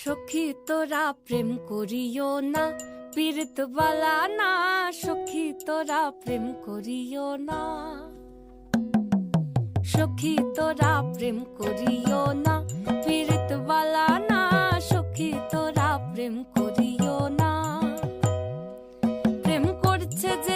সখী তোরা প্রেম করিও না, পীড়িত বালা না, সখী তোরা প্রেম করিও না। সখী তোরা প্রেম করিও না, পীড়িত বালা না, সখী তোরা প্রেম করিও না। প্রেম করছে যে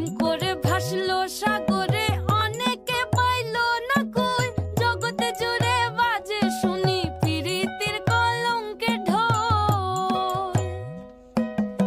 প্রেম করে